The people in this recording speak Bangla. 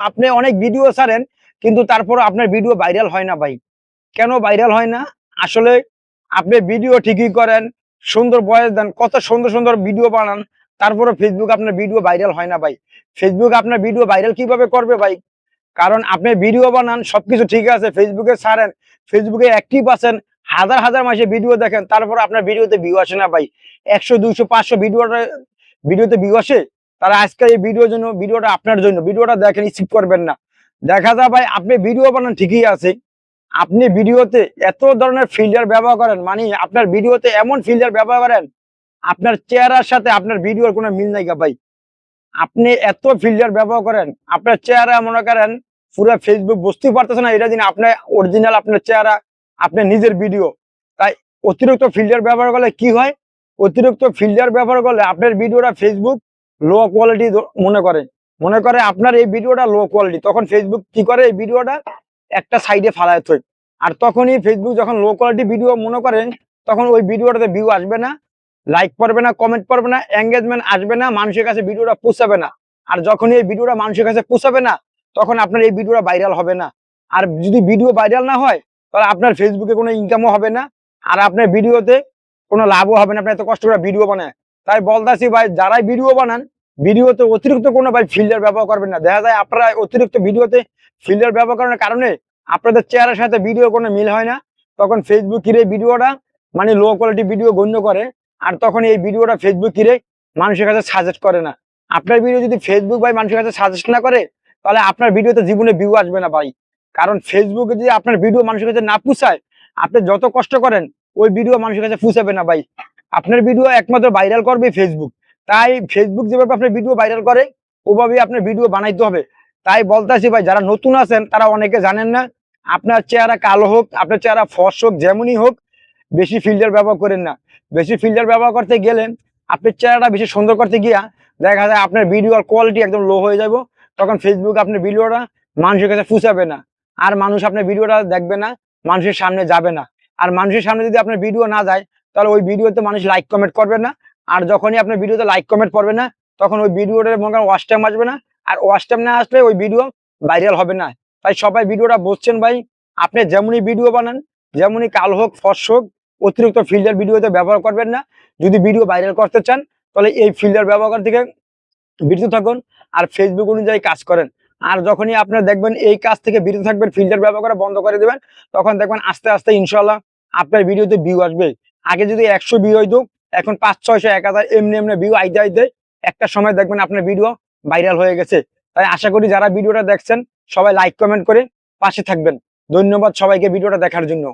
আপনি অনেক ভিডিও ছাড়েন, কিন্তু তারপর আপনার ভিডিও ভাইরাল হয় না ভাই। কেন ভাইরাল হয় না? আসলে আপনি ভিডিও ঠিকই করেন, সুন্দর বয়স দেন, কত সুন্দর সুন্দর ভিডিও বানান তারপরে ফেসবুক আপনার ভিডিও ভাইরাল হয় না ভাই। ফেসবুক আপনার ভিডিও ভাইরাল কীভাবে করবে ভাই? কারণ আপনি ভিডিও বানান, সবকিছু ঠিক আছে ফেসবুকে ছাড়েন ফেসবুকে অ্যাক্টিভ আছেন, হাজার হাজার মাসে ভিডিও দেখেন তারপর আপনার ভিডিওতে ভিউ আসে না ভাই। একশো, দুইশো, পাঁচশো ভিডিওটা ভিডিওতে ভিউ আসে? তারা আজকের এই ভিডিওর জন্য ভিডিওটা আপনার জন্য। ভিডিওটা দেখেন স্কিপ করবেন না। দেখা যায় ভাই, আপনি ভিডিও বানান, ঠিকই আছে। আপনি ভিডিওতে এত ধরনের ফিল্টার ব্যবহার করেন মানে আপনার ভিডিওতে এমন ফিল্টার ব্যবহার করেন, আপনার চেহারার সাথে আপনার ভিডিওর কোনো মিল নাই ভাই। আপনি এত ফিল্টার ব্যবহার করেন, আপনার চেহারা মনে করেন, পুরো ফেসবুক বুঝতেই পারতেছে না, এটা দিন আপনার অরিজিনাল আপনার চেহারা, আপনার নিজের ভিডিও তাই অতিরিক্ত ফিল্টার ব্যবহার করলে কি হয়? অতিরিক্ত ফিল্টার ব্যবহার করলে আপনার ভিডিওটা ফেসবুক লো কোয়ালিটি মনে করে। মনে করে আপনার এই ভিডিওটা লো কোয়ালিটি তখন ফেসবুক কি করে? এই ভিডিওটা একটা সাইডে ফালায় থই। আর তখনই ফেসবুক যখন লো কোয়ালিটি ভিডিও মনে করেন, তখন ওই ভিডিওটাতে ভিউ আসবে না লাইক পড়বে না কমেন্ট পড়বে না এঙ্গেজমেন্ট আসবে না, মানুষের কাছে ভিডিওটা পৌঁছাবে না। আর যখন এই ভিডিওটা মানুষের কাছে পৌঁছাবে না, তখন আপনার এই ভিডিওটা ভাইরাল হবে না। আর যদি ভিডিও ভাইরাল না হয়, তাহলে আপনার ফেসবুকে কোনো ইনকামও হবে না, আর আপনার ভিডিওতে কোনো লাভও হবে না, আপনি এত কষ্ট করে ভিডিও বানায়। তাই বলতাছি ভাই, যারাই ভিডিও বানান ভিডিওতে অতিরিক্ত কোনো ভাই ফিল্টার ব্যবহার করবেন না। দেখা যায় আপনারা অতিরিক্ত ভিডিওতে ফিল্টার ব্যবহার করার কারণে আপনাদের চেহারার সাথে ভিডিও কোনো মিল হয় না। তখন ফেসবুক কিরে ভিডিওটা মানে লো কোয়ালিটি ভিডিও গণ্য করে আর তখন এই ভিডিওটা ফেসবুক কিরে মানুষের কাছে সাজেস্ট করে না। আপনার ভিডিও যদি ফেসবুক ভাই মানুষের কাছে সাজেস্ট না করে, তাহলে আপনার ভিডিওতে জীবনে ভিউ আসবে না ভাই। কারণ ফেসবুকে যদি আপনার ভিডিও মানুষের কাছে না পুষায়, আপনি যত কষ্ট করেন, ওই ভিডিও মানুষের কাছে পুষাবে না ভাই। আপনার ভিডিও একমাত্র ভাইরাল করবে ফেসবুক তাই ফেসবুক যেভাবে আপনার ভিডিও ভাইরাল করে, ওভাবেই আপনার ভিডিও বানাইতে হবে। তাই বলতেছি ভাই, যারা নতুন আছেন, তারা অনেকে জানেন না, আপনার চেহারা কালো হোক, আপনার চেহারা ফস হোক, যেমনই হোক, বেশি ফিল্টার ব্যবহার করেন না। বেশি ফিল্টার ব্যবহার করতে গেলে আপনার চেহারাটা বেশি সুন্দর করতে গিয়া দেখা যায় আপনার ভিডিওর কোয়ালিটি একদম লো হয়ে যাব তখন ফেসবুক আপনার ভিডিওটা মানুষের কাছে ফুসাবে না। আর মানুষ আপনার ভিডিওটা দেখবে না, মানুষের সামনে যাবে না। আর মানুষের সামনে যদি আপনার ভিডিও না যায়, তাহলে ওই ভিডিওতে মানুষ লাইক কমেন্ট করবে না আর যখনই আপনার ভিডিওতে লাইক কমেন্ট করবে না, তখন ওই ভিডিওটার মনে করেন ওয়াচ টাইম আসবে না, আর ওয়াচ টাইম না আসলে ওই ভিডিও ভাইরাল হবে না। তাই সবাই ভিডিওটা বুঝছেন ভাই, আপনি যেমনই ভিডিও বানান, যেমনই কাল হোক, ফস হোক, অতিরিক্ত ফিল্টার ভিডিওতে ব্যবহার করবেন না। যদি ভিডিও ভাইরাল করতে চান, তাহলে এই ফিল্টার ব্যবহার থেকে বিরত থাকুন, আর ফেসবুক অনুযায়ী কাজ করেন। আর যখনই আপনার দেখবেন এই কাজ থেকে বিরত থাকবেন ফিল্টার ব্যবহার করা বন্ধ করে দেবেন, তখন দেখবেন আস্তে আস্তে ইনশাল্লাহ আপনার ভিডিওতে ভিউ আসবে। আগে যদি একশো ভিউ হইতো এখন পাঁচ, ছয়শো, এক হাজার এমনি এমনি ভিউ আইতে আইতে একটা সময় দেখবেন আপনার ভিডিও ভাইরাল হয়ে গেছে। তাই আশা করি যারা ভিডিওটা দেখছেন, সবাই লাইক কমেন্ট করে পাশে থাকবেন। ধন্যবাদ সবাইকে ভিডিওটা দেখার জন্য।